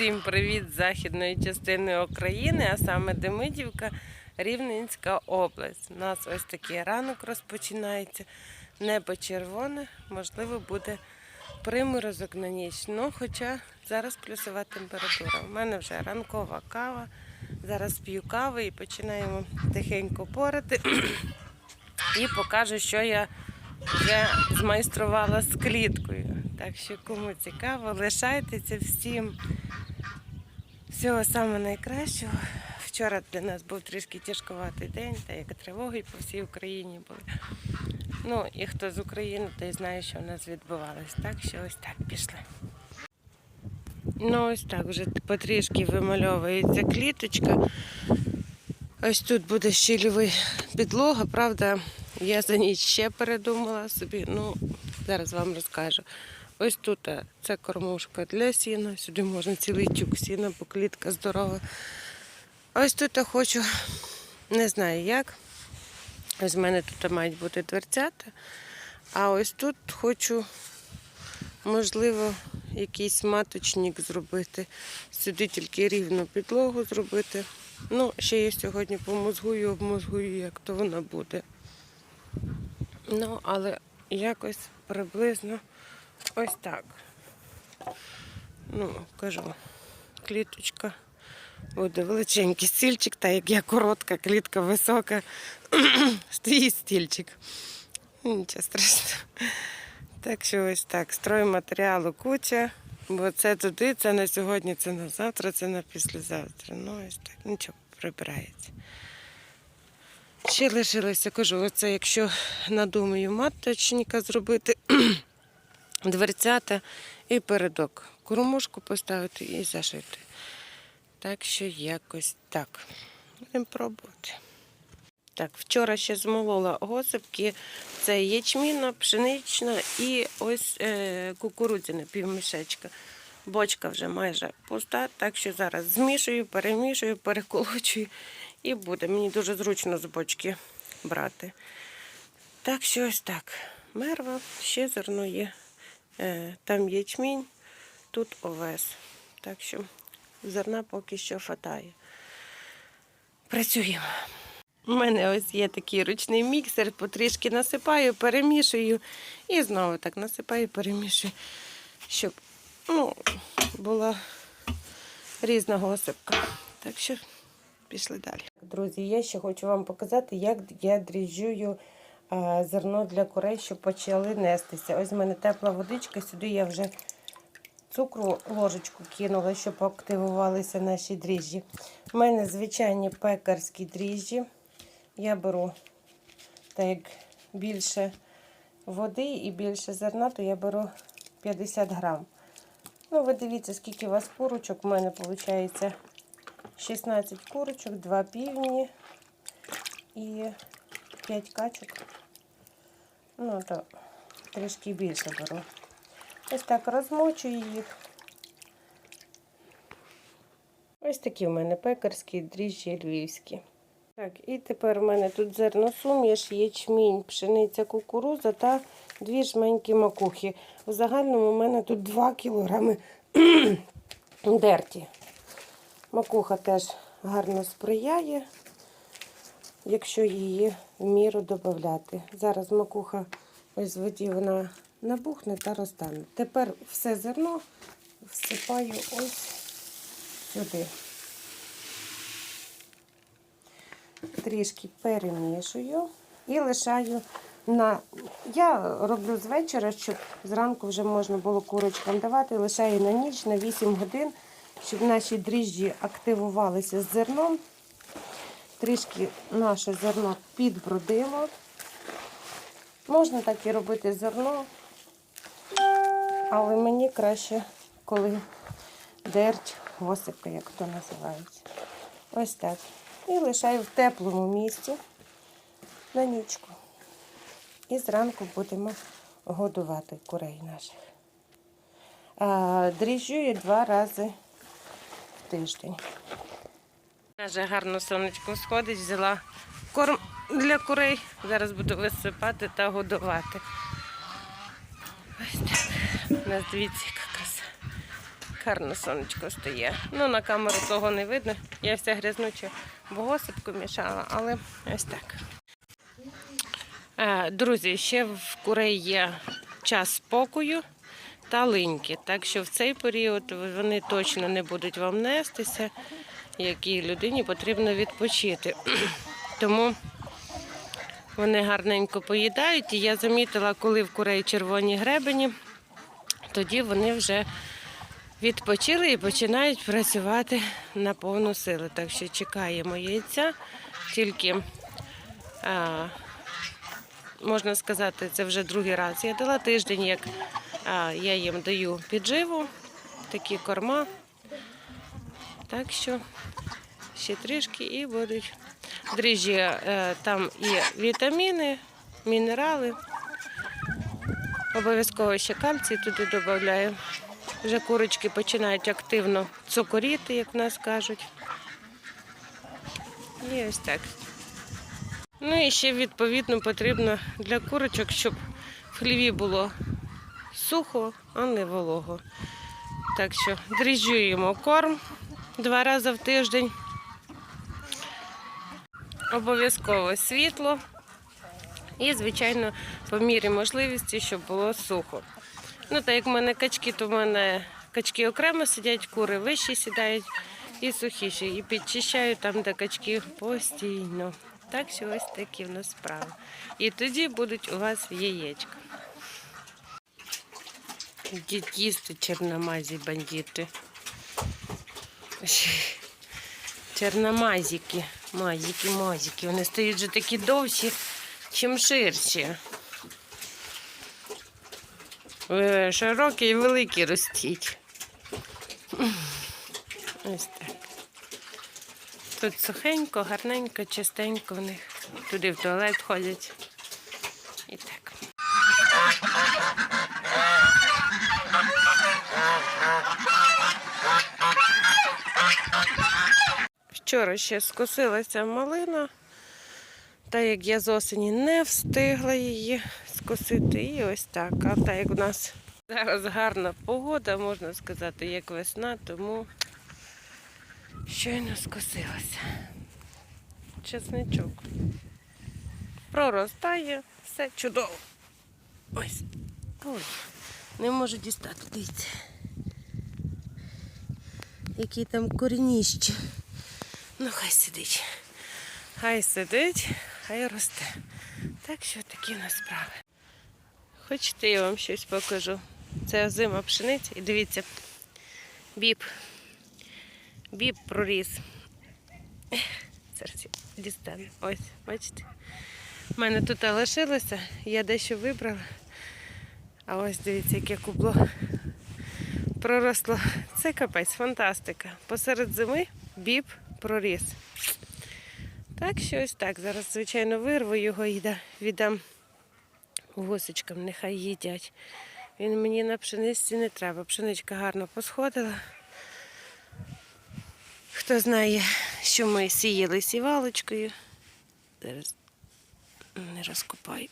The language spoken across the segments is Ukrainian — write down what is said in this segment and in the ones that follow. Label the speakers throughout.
Speaker 1: Всім привіт з західної частини України, а саме Демидівка, Рівненська область. У нас ось такий ранок розпочинається. Небо червоне, можливо, буде приморозок на ніч. Ну, хоча зараз плюсова температура. У мене вже ранкова кава. Зараз п'ю кави і починаємо тихенько порати. І покажу, що я вже змайструвала з кліткою. Так що кому цікаво, лишайтеся всім. Всього самого найкращого. Вчора для нас був трішки тяжкуватий день, та як тривоги по всій Україні були. Ну і хто з України, той знає, що в нас відбувалось. Так що ось так пішли. Ну, ось так вже потрішки вимальовується кліточка. Ось тут буде щільовий підлога, правда, я за ніч ще передумала собі. Ну, зараз вам розкажу. Ось тут е, це кормушка для сіна. Сюди можна цілий тюк сіна, бо клітка здорова. Ось тут я хочу, не знаю як. Ось в мене тут мають бути дверцята. А ось тут хочу, можливо, якийсь маточник зробити. Сюди тільки рівну підлогу зробити. Ну, ще я сьогодні помозгую, обмозгую, як то вона буде. Ну, але якось приблизно ось так. Ну, кажу, кліточка. Буде величенький стільчик, та як я коротка, клітка висока, стоїть стільчик. Нічого страшного. Так що ось так. Стройматеріалу куча, бо це туди, це на сьогодні, це на завтра, це на післязавтра. Ну ось так, нічого прибирається. Ще лишилося, кажу, оце якщо надумаю маточника зробити, дверцята і передок. Кормушку поставити і зашити. Так що якось так. Будемо пробувати. Так, вчора ще змолола госипки. Це ячміна, пшенична і ось е, кукурудзяна півмішечка. Бочка вже майже пуста, так що зараз змішую, перемішую, переколочую і буде. Мені дуже зручно з бочки брати. Так що ось так. Мерва, ще зерно є. Е, там ячмінь, тут овес. Так що зерна поки що хватає. Працюємо. У мене ось є такий ручний міксер, потрішки насипаю, перемішую і знову так насипаю, перемішую, щоб ну, була різна госипка. Так що пішли далі. Друзі, я ще хочу вам показати, як я дріжджую зерно для курей, щоб почали нестися. Ось в мене тепла водичка, сюди я вже цукру ложечку кинула, щоб активувалися наші дріжджі. У мене звичайні пекарські дріжджі. Я беру так як більше води і більше зерна, то я беру 50 грам. Ну, ви дивіться, скільки у вас курочок. У мене виходить 16 курочок, 2 півні і 5 качок. Ну, то трішки більше беру. Ось так розмочую їх. Ось такі в мене пекарські дріжджі львівські. Так, і тепер у мене тут зерносуміш, ячмінь, пшениця, кукуруза та дві жменькі макухи. В загальному у мене тут 2 кілограми дерті. Макуха теж гарно сприяє, якщо її в міру додати. Зараз макуха ось в воді вона набухне та розтане. Тепер все зерно всипаю ось сюди. трішки перемішую і лишаю на. Я роблю з вечора, щоб зранку вже можна було курочкам давати. Лишаю на ніч на 8 годин, щоб наші дріжджі активувалися з зерном. Трішки наше зерно підбродило. Можна так і робити зерно, але мені краще, коли дерть, госипка, як то називається. Ось так. І лишаю в теплому місці на нічку. І зранку будемо годувати курей наших. Дріжджую два рази в тиждень. Вже гарно сонечко сходить, взяла корм для курей. Зараз буду висипати та годувати. Ось так. У нас дивіться, яка краса. гарно сонечко стає. Ну, на камеру того не видно. Я вся грязнуча богосипку мішала, але ось так. Е, Друзі, ще в курей є час спокою та линьки. Так що в цей період вони точно не будуть вам нестися, якій людині потрібно відпочити. Тому вони гарненько поїдають. І я замітила, коли в курей червоні гребені, тоді вони вже відпочили і починають працювати на повну силу. Так що чекаємо яйця, тільки. А, можна сказати, це вже другий раз. Я дала тиждень, як я їм даю підживу, такі корма. Так що ще трішки і будуть дріжджі. е, Там і вітаміни, мінерали. Обов'язково ще кальцій туди додаю. Вже курочки починають активно цукоріти, як в нас кажуть. І ось так. Ну і ще відповідно потрібно для курочок, щоб в хліві було сухо, а не волого. Так що дріжджуємо корм два рази в тиждень. Обов'язково світло. І, звичайно, по мірі можливості, щоб було сухо. Ну, так як в мене качки, то в мене качки окремо сидять, кури вищі сідають і сухіші. І підчищаю там, де качки постійно. Так що ось такі в нас справи. І тоді будуть у вас яєчка. Йдіть їсти чорномазі бандити. Чорномазики, мазики, мазики. Вони стають вже такі довші, чим ширші. Ви Широкі і великі ростіть. Ось так. Тут сухенько, гарненько, чистенько в них. Туди в туалет ходять. І так. Вчора ще скосилася малина, та як я з осені не встигла її скосити. І ось так. А так як у нас зараз гарна погода, можна сказати, як весна, тому щойно скосилася. Чесничок. Проростає, все чудово. Ось. Ой, не можу дістати, дивіться. Які там корніщі. Ну, хай сидить. Хай сидить, хай росте. Так що такі в нас справи. Хочете, я вам щось покажу. Це озима пшениця. І дивіться, біб. Біб проріс. Зараз я. Ось, бачите? У мене тут лишилося, я дещо вибрала. А ось дивіться, яке кубло проросло. Це капець, фантастика. Посеред зими біб проріс. Так що ось так. Зараз, звичайно, вирву його і віддам гусечкам, нехай їдять. Він мені на пшениці не треба. Пшеничка гарно посходила. Хто знає, що ми сіяли сівалочкою. Зараз не розкопаю.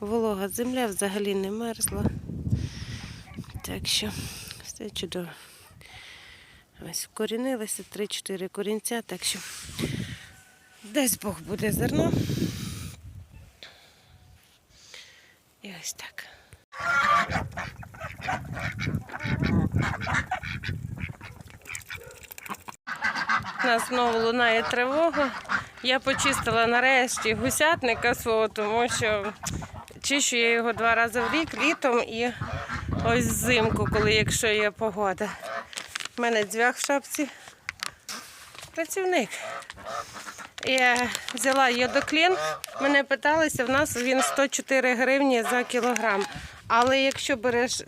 Speaker 1: Волога земля взагалі не мерзла. Так що все чудово. Ось вкорінилися 3-4 корінця, так що десь Бог буде зерно. І ось так. У нас знову лунає тривога. Я почистила нарешті гусятника свого, тому що чищу я його два рази в рік, літом і ось взимку, коли якщо є погода. У мене дзвях в шапці. Працівник. Я взяла йодоклін. Мене питалися, в нас він 104 гривні за кілограм. Але якщо береш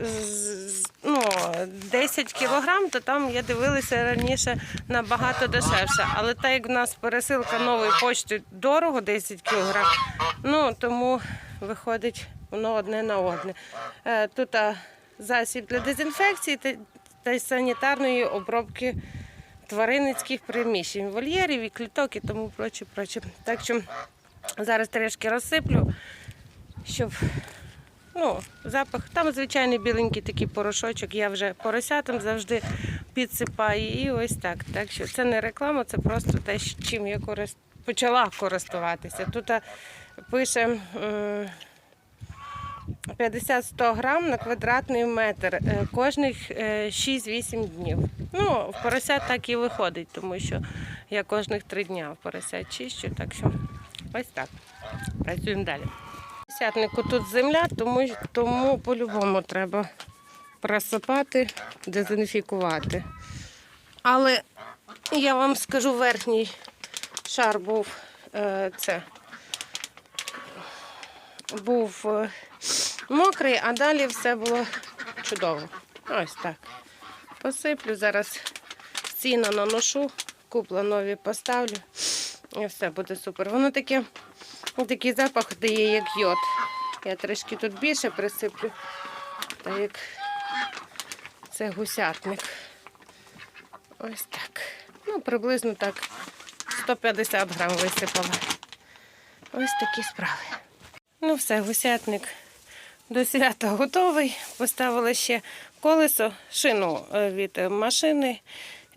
Speaker 1: ну, 10 кілограм, то там я дивилася раніше набагато дешевше. Але так як в нас пересилка нової почти дорого, 10 кілограм, ну тому виходить воно одне на одне. Е, Тут засіб для дезінфекції та, й санітарної обробки тваринницьких приміщень, вольєрів і кліток і тому проче, проче. Так що зараз трішки розсиплю, щоб Ну, запах, там звичайний біленький такий порошочок. Я вже поросятам завжди підсипаю. І ось так. Так що це не реклама, це просто те, чим я корис... почала користуватися. Тут пише. М, 50-100 грам на квадратний метр е, кожних е, 6-8 днів. Ну, в поросят так і виходить, тому що я кожних 3 дня в поросят чищу, так що ось так. Працюємо далі. В Сятнику тут земля, тому, тому по-любому треба просипати, дезінфікувати. Але я вам скажу, верхній шар був е, це був е, мокрий, а далі все було чудово. Ось так. Посиплю, зараз сіно наношу, купла нові поставлю. І все буде супер. Воно таке, такий запах дає, як йод. Я трішки тут більше присиплю, так як це гусятник. Ось так. Ну, приблизно так 150 грам висипала. Ось такі справи. Ну все, гусятник до свята готовий. Поставила ще колесо, шину е, від машини,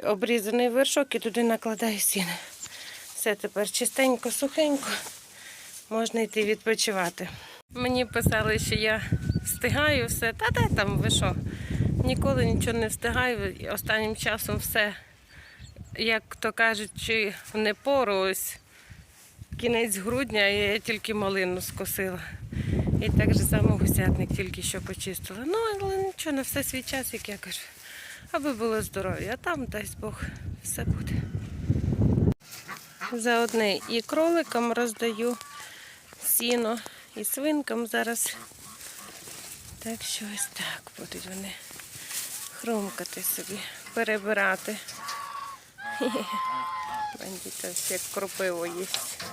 Speaker 1: обрізаний вершок і туди накладаю сіно. Все тепер чистенько, сухенько. Можна йти відпочивати. Мені писали, що я встигаю все. Та де там ви що? Ніколи нічого не встигаю. Останнім часом все, як то кажуть, чи в непору ось кінець грудня я тільки малину скосила. І так же само гусятник тільки що почистила. Ну, але нічого, на все свій час, як я кажу. Аби було здоров'я, а там, дасть Бог, все буде. Заодне і кроликам роздаю сіно, і свинкам зараз. Так що ось так будуть вони хрумкати собі, перебирати. Бандіта як кропиво їсть.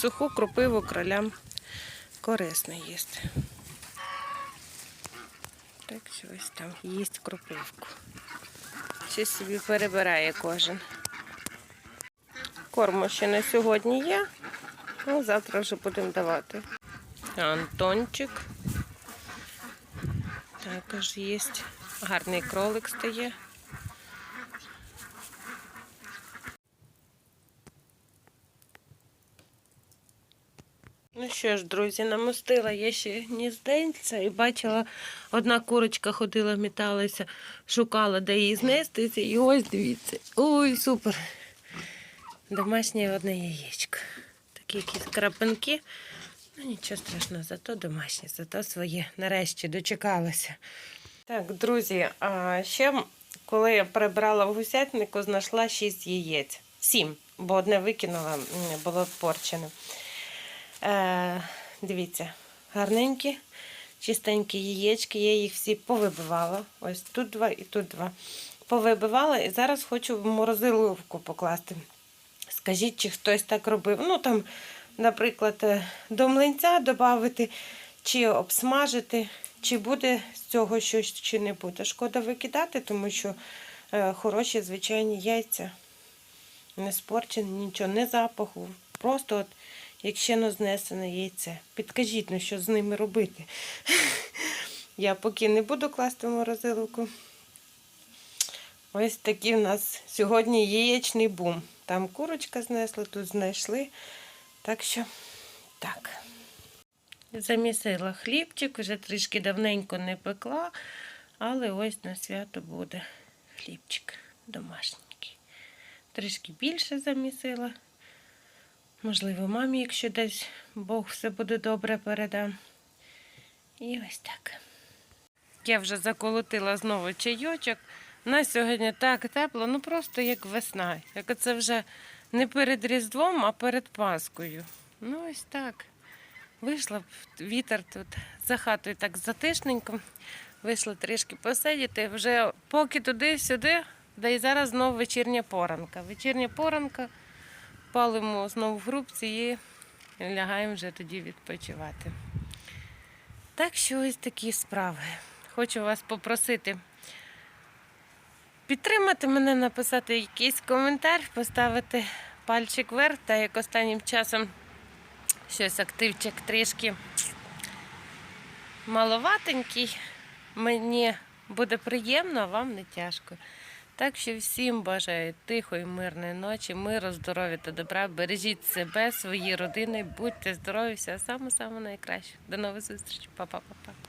Speaker 1: Суху кропиву кролям корисно їсти. Так що ось там їсть кропивку. Щось собі перебирає кожен. Корму ще на сьогодні є, ну завтра вже будемо давати. Антончик. Також є. Гарний кролик стає. Що ж, друзі, намостила я ще гнізденця і бачила, одна курочка ходила, міталася, шукала, де її знестися. І ось дивіться. Ой, супер. Домашнє одне яєчко. Такі якісь крапинки. Ну нічого страшного, зато домашнє, зато своє. Нарешті дочекалася. Так, друзі, а ще коли я прибрала в гусятнику, знайшла 6 яєць. Сім, бо одне викинула, було порчене. Е, дивіться, гарненькі, чистенькі яєчки. Я їх всі повибивала. Ось тут два і тут два. Повибивала і зараз хочу в морозиловку покласти. Скажіть, чи хтось так робив. Ну там, наприклад, е, до млинця додати, чи обсмажити, чи буде з цього щось, чи не буде. Шкода викидати, тому що е, хороші звичайні яйця. Не спорчені, нічого, не запаху. Просто от як ще не знесене яйце. Підкажіть, ну що з ними робити. Я поки не буду класти в морозиловку. Ось такий в нас сьогодні яєчний бум. Там курочка знесла, тут знайшли. Так що так. Замісила хлібчик, вже трішки давненько не пекла, але ось на свято буде хлібчик домашній. Трішки більше замісила. Можливо, мамі, якщо десь Бог все буде добре передам. І ось так. Я вже заколотила знову чайочок. На сьогодні так тепло, ну просто як весна. Як це вже не перед Різдвом, а перед Паскою. Ну, ось так. Вийшла вітер тут за хатою так затишненько. Вийшла трішки посидіти. Вже поки туди-сюди, да і зараз знову вечірня поранка. Вечірня поранка палимо знову в грубці і лягаємо вже тоді відпочивати. Так що ось такі справи. Хочу вас попросити підтримати мене, написати якийсь коментар, поставити пальчик вверх, та як останнім часом щось активчик трішки маловатенький. Мені буде приємно, а вам не тяжко. Так що всім бажаю тихої, мирної ночі, миру, здоров'я та добра. Бережіть себе, свої родини, будьте здорові, все саме саме найкраще. До нових зустрічей. Па-па-па-па.